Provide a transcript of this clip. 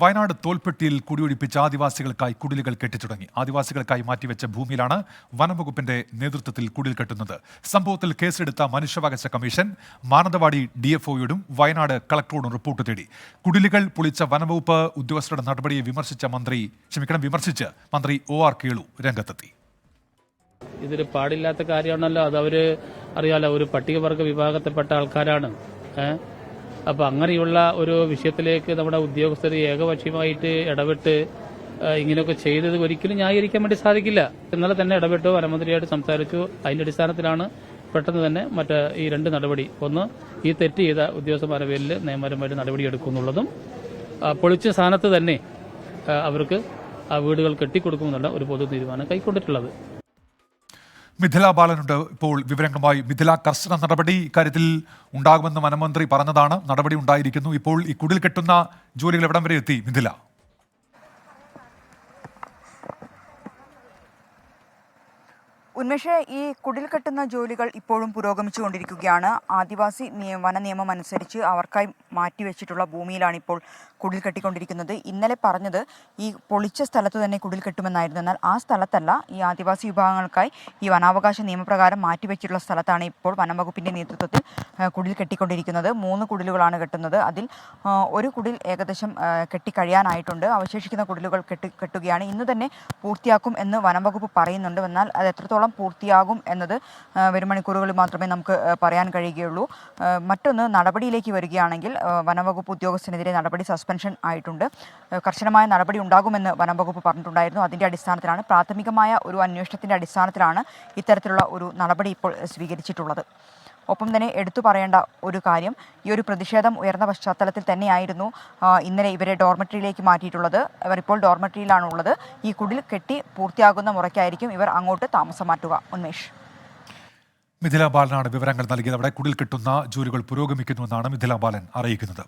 വയനാട് തോൽപ്പെട്ടിയിൽ കുടിയൊഴിപ്പിച്ച ആദിവാസികൾക്കായി കുടിലുകൾ കെട്ടിത്തുടങ്ങി. ആദിവാസികൾക്കായി മാറ്റിവെച്ച ഭൂമിയിലാണ് വനംവകുപ്പിന്റെ നേതൃത്വത്തിൽ കുടിൽ കെട്ടുന്നത്. സംഭവത്തിൽ കേസെടുത്ത മനുഷ്യാവകാശ കമ്മീഷൻ മാനന്തവാടി ഡി എഫ് ഒയോടും വയനാട് കളക്ടറോടും റിപ്പോർട്ട് തേടി. കുടിലുകൾ പൊളിച്ച വനംവകുപ്പ് ഉദ്യോഗസ്ഥരുടെ നടപടിയെ വിമർശിച്ച മന്ത്രി ക്ഷമിക്കണം വിമർശിച്ച് മന്ത്രി ഒ ആർ കേളു രംഗത്തെത്തി. ഇതിൽ പാടില്ലാത്ത കാര്യമാണല്ലോ. അത് അവർ അറിയാലോ ഒരു പട്ടികവർഗ വിഭാഗത്തിൽപ്പെട്ട ആൾക്കാരാണ്. ഏഹ്? അപ്പൊ അങ്ങനെയുള്ള ഒരു വിഷയത്തിലേക്ക് നമ്മുടെ ഉദ്യോഗസ്ഥർ ഏകപക്ഷീയമായിട്ട് ഇടപെട്ട് ഇങ്ങനെയൊക്കെ ചെയ്തത് ഒരിക്കലും ന്യായീകരിക്കാൻ വേണ്ടി സാധിക്കില്ല. ഇന്നലെ തന്നെ ഇടപെട്ടു വനമന്ത്രിയായിട്ട് സംസാരിച്ചു. അതിന്റെ അടിസ്ഥാനത്തിലാണ് പെട്ടെന്ന് തന്നെ മറ്റ് ഈ രണ്ട് നടപടി. ഒന്ന് ഈ തെറ്റ് ചെയ്ത ഉദ്യോഗസ്ഥന്മാരുടെ പേരിൽ നിയമപരമായിട്ട് നടപടിയെടുക്കുമെന്നുള്ളതും ആ, പൊളിച്ച സ്ഥാനത്ത് തന്നെ അവർക്ക് ആ വീടുകൾ കെട്ടിക്കൊടുക്കുമെന്നുള്ള ഒരു പൊതു തീരുമാനം കൈക്കൊണ്ടിട്ടുള്ളത്. മിഥില ബാലനുണ്ട്. ഇപ്പോൾ വിവരങ്ങളുമായി മിഥില കർശന നടപടി ഇക്കാര്യത്തിൽ ഉണ്ടാകുമെന്ന് വനമന്ത്രി പറഞ്ഞതാണ്. നടപടി ഉണ്ടായിരിക്കുന്നു. ഇപ്പോൾ ഈ കുടിൽ കെട്ടുന്ന ജോലികൾ എവിടം വരെ എത്തി മിഥില? ഉന്മേഷ് ഈ കുടിൽ കെട്ടുന്ന ജോലികൾ ഇപ്പോഴും പുരോഗമിച്ചുകൊണ്ടിരിക്കുകയാണ്. ആദിവാസി വന നിയമം അനുസരിച്ച് അവർക്കായി മാറ്റിവെച്ചിട്ടുള്ള ഭൂമിയിലാണ് ഇപ്പോൾ കുടിൽ കെട്ടിക്കൊണ്ടിരിക്കുന്നത്. ഇന്നലെ പറഞ്ഞത് ഈ പൊളിച്ച സ്ഥലത്ത് തന്നെ കുടിൽ കെട്ടുമെന്നായിരുന്നു. എന്നാൽ ആ സ്ഥലത്തല്ല ഈ ആദിവാസി വിഭാഗങ്ങൾക്കായി ഈ വനാവകാശ നിയമപ്രകാരം മാറ്റിവെച്ചിട്ടുള്ള സ്ഥലത്താണ് ഇപ്പോൾ വനംവകുപ്പിന്റെ നേതൃത്വത്തിൽ കുടിൽ കെട്ടിക്കൊണ്ടിരിക്കുന്നത്. മൂന്ന് കുടിലുകളാണ് കെട്ടുന്നത്. അതിൽ ഒരു കുടിൽ ഏകദേശം കെട്ടിക്കഴിയാനായിട്ടുണ്ട്. അവശേഷിക്കുന്ന കുടിലുകൾ കെട്ടി കെട്ടുകയാണ്. ഇന്ന് തന്നെ പൂർത്തിയാക്കും എന്ന് വനംവകുപ്പ് പറയുന്നുണ്ട്. എന്നാൽ അത് എത്രത്തോളം പൂർത്തിയാകും എന്നത് വരും മണിക്കൂറുകളിൽ മാത്രമേ നമുക്ക് പറയാൻ കഴിയുകയുള്ളൂ. മറ്റൊന്ന് നടപടിയിലേക്ക് വരികയാണെങ്കിൽ വനംവകുപ്പ് ഉദ്യോഗസ്ഥനെതിരെ നടപടി സസ്പെൻഷൻ ആയിട്ടുണ്ട്. കർശനമായ നടപടി ഉണ്ടാകുമെന്ന് വനം വകുപ്പ് പറഞ്ഞിട്ടുണ്ടായിരുന്നു. അതിന്റെ അടിസ്ഥാനത്തിലാണ് പ്രാഥമികമായ ഒരു അന്വേഷണത്തിന്റെ അടിസ്ഥാനത്തിലാണ് ഇത്തരത്തിലുള്ള ഒരു നടപടി ഇപ്പോൾ സ്വീകരിച്ചിട്ടുള്ളത്. ഒപ്പം തന്നെ എടുത്തു പറയേണ്ട ഒരു കാര്യം ഈ ഒരു പ്രതിഷേധം ഉയർന്ന പശ്ചാത്തലത്തിൽ തന്നെയായിരുന്നു ഇന്നലെ ഇവരെ ഡോർമെട്രിയിലേക്ക് മാറ്റിയിട്ടുള്ളത്. ഇവർ ഇപ്പോൾ ഡോർമെട്രിയിലാണുള്ളത്. ഈ കുടിൽ കെട്ടി പൂർത്തിയാകുന്ന മുറയ്ക്കായിരിക്കും ഇവർ അങ്ങോട്ട് താമസം മാറ്റുക. ഉന്മേഷ്. മിഥില ബാലനാണ് വിവരങ്ങൾ നൽകിയത്. അവിടെ കുടിൽ കിട്ടുന്ന ജോലികൾ പുരോഗമിക്കുന്നുവെന്നാണ് മിഥില ബാലൻ അറിയിക്കുന്നത്.